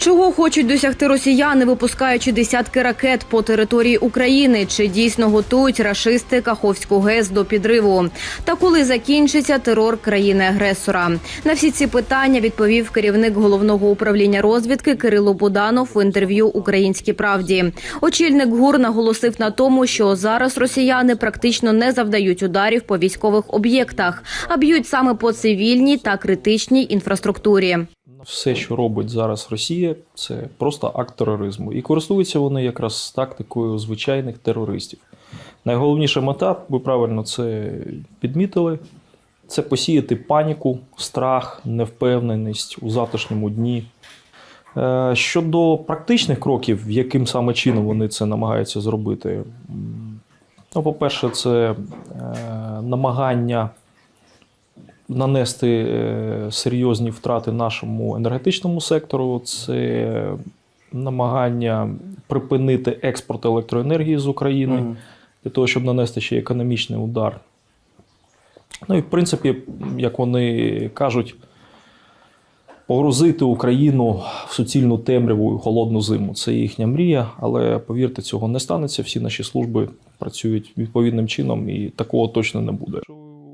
Чого хочуть досягти росіяни, випускаючи десятки ракет по території України? Чи дійсно готують рашисти Каховську ГЕС до підриву? Та коли закінчиться терор країни-агресора? На всі ці питання відповів керівник головного управління розвідки Кирило Буданов в інтерв'ю Українській правді. Очільник ГУР наголосив на тому, що зараз росіяни практично не завдають ударів по військових об'єктах, а б'ють саме по цивільній та критичній інфраструктурі. Все, що робить зараз Росія, це просто акт тероризму. І користуються вони якраз тактикою звичайних терористів. Найголовніша мета, ви правильно це підмітили, це посіяти паніку, страх, невпевненість у завтрашньому дні. Е, Щодо практичних кроків, яким саме чином вони це намагаються зробити, ну, по-перше, це е, намагання нанести е, серйозні втрати нашому енергетичному сектору, це намагання припинити експорт електроенергії з України для того, щоб нанести ще економічний удар. Ну і в принципі, як вони кажуть, погрузити Україну в суцільну темряву і холодну зиму. Це їхня мрія, але повірте, цього не станеться. Всі наші служби працюють відповідним чином, і такого точно не буде.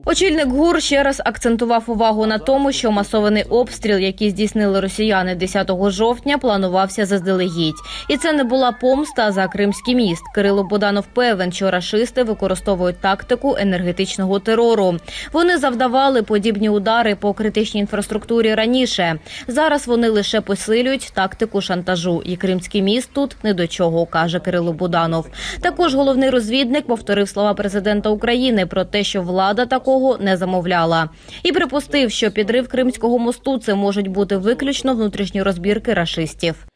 Очільник ГУР ще раз акцентував увагу на тому, що масований обстріл, який здійснили росіяни 10 жовтня, планувався заздалегідь. І це не була помста за Кримський міст. Кирило Буданов певен, що рашисти використовують тактику енергетичного терору. Вони завдавали подібні удари по критичній інфраструктурі раніше. Зараз вони лише посилюють тактику шантажу. І Кримський міст тут не до чого, каже Кирило Буданов. Також головний розвідник повторив слова президента України про те, що влада такого не замовляла, і припустив, що підрив Кримського мосту це можуть бути виключно внутрішні розбірки рашистів.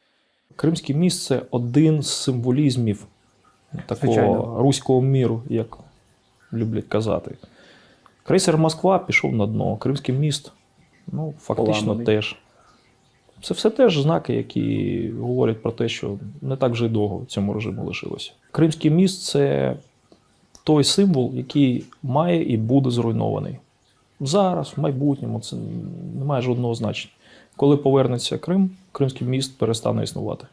Кримський міст це один з символізмів такого Звичайно. руського міру, як люблять казати. Крейсер Москва пішов на дно, Кримський міст, ну, фактично Поламаний. теж. Це все теж знаки, які говорять про те, що не так вже й довго цьому режиму лишилося. Кримський міст це той символ, який має і буде зруйнований. Зараз, в майбутньому, це не має жодного значення. Коли повернеться Крим, Кримський міст перестане існувати.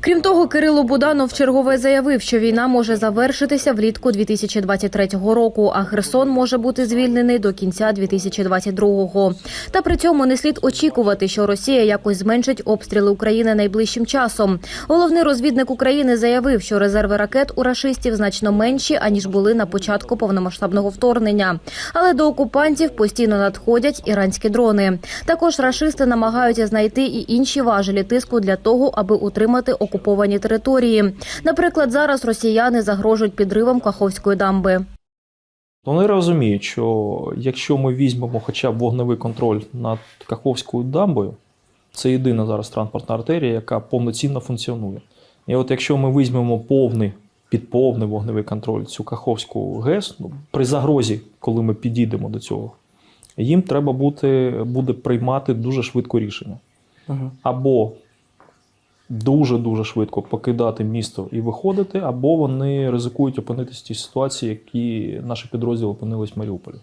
Крім того, Кирило Буданов чергове заявив, що війна може завершитися влітку 2023 року, а Херсон може бути звільнений до кінця 2022-го. Та при цьому не слід очікувати, що Росія якось зменшить обстріли України найближчим часом. Головний розвідник України заявив, що резерви ракет у рашистів значно менші аніж були на початку повномасштабного вторгнення. Але до окупантів постійно надходять іранські дрони. Також рашисти намагаються знайти і інші важелі тиску для того, аби утримати окуповані території. Наприклад, зараз росіяни загрожують підривом Каховської дамби. Вони розуміють, що якщо ми візьмемо хоча б вогневий контроль над Каховською дамбою, це єдина зараз транспортна артерія, яка повноцінно функціонує. І от якщо ми візьмемо повний, підповний вогневий контроль цю Каховську ГЕС, ну, при загрозі, коли ми підійдемо до цього, їм треба бути, буде приймати дуже швидко рішення. Або дуже дуже швидко покидати місто і виходити, або вони ризикують опинитися в тій ситуації, які наші підрозділи опинились в Маріуполі.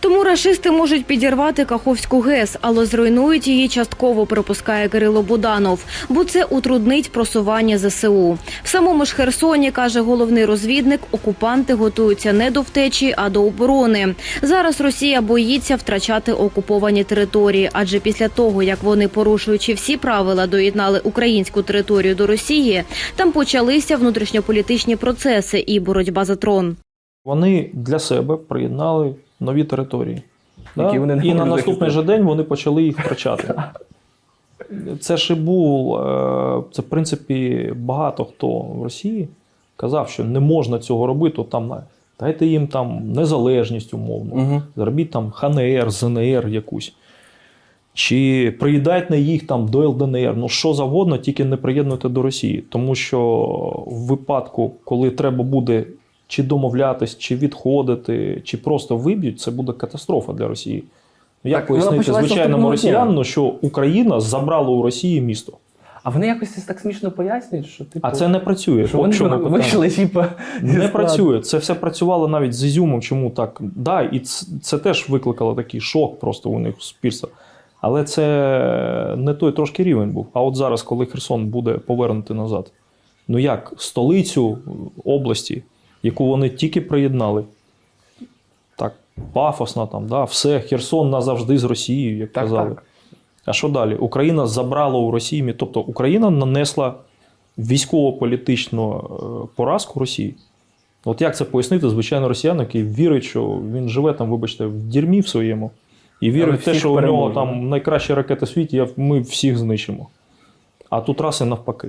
Тому рашисти можуть підірвати Каховську ГЕС, але зруйнують її частково, припускає Кирило Буданов, бо це утруднить просування ЗСУ. В самому ж Херсоні, каже головний розвідник, окупанти готуються не до втечі, а до оборони. Зараз Росія боїться втрачати окуповані території, адже після того, як вони, порушуючи всі правила, доєднали українську територію до Росії, там почалися внутрішньополітичні процеси і боротьба за трон. Вони для себе приєднали нові території. Які вони не і на наступний захистити. же день вони почали їх втрачати. Це ж і був, е, це в принципі багато хто в Росії казав, що не можна цього робити, там дайте їм там незалежність умовно, Угу. зробіть там ХНР, ЗНР якусь. Чи приєднайте їх там до ЛДНР, ну що завгодно, тільки не приєднуйте до Росії. Тому що в випадку, коли треба буде чи домовлятись, чи відходити, чи просто виб'ють, це буде катастрофа для Росії. Ну, Як Так, пояснити звичайному росіянину, що Україна забрала у Росії місто? А вони якось це так смішно пояснюють, що типу. А це не працює. що От вони чому вийшли, типу, Не складу. працює. Це все працювало навіть з Ізюмом. Чому так? Да, і це, це теж викликало такий шок просто у них у суспільства. Але це не той трошки рівень був. А от зараз, коли Херсон буде повернутий назад, ну як столицю області, яку вони тільки приєднали, так пафосно там, да, все, Херсон назавжди з Росією, як Так, казали. так. А що далі? Україна забрала у Росії, тобто Україна нанесла військово-політичну е, поразку Росії. От як це пояснити, звичайно, росіян, який вірить, що він живе там, вибачте, в дірмі в своєму, і вірить в те, що у нього там найкращі ракети в світі, ми всіх знищимо. А тут раз і навпаки.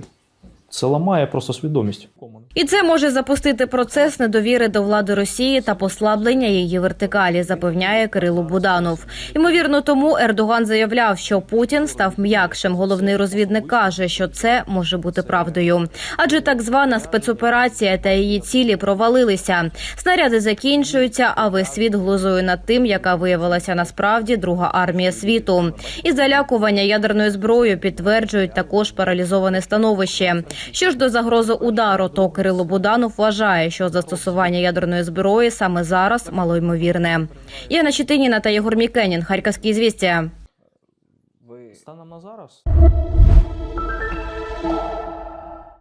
Це ламає просто свідомість. І це може запустити процес недовіри до влади Росії та послаблення її вертикалі, запевняє Кирило Буданов. Ймовірно, тому Ердоган заявляв, що Путін став м'якшим. Головний розвідник каже, що це може бути правдою. Адже так звана спецоперація та її цілі провалилися. Снаряди закінчуються, а весь світ глузує над тим, яка виявилася насправді друга армія світу. І залякування ядерною зброєю підтверджують також паралізоване становище. Що ж до загрози удару, то Кирило Буданов вважає, що застосування ядерної зброї саме зараз малоймовірне. Яна Читиніна та Єгор Мікенін, Харківські звістя. Станом на зараз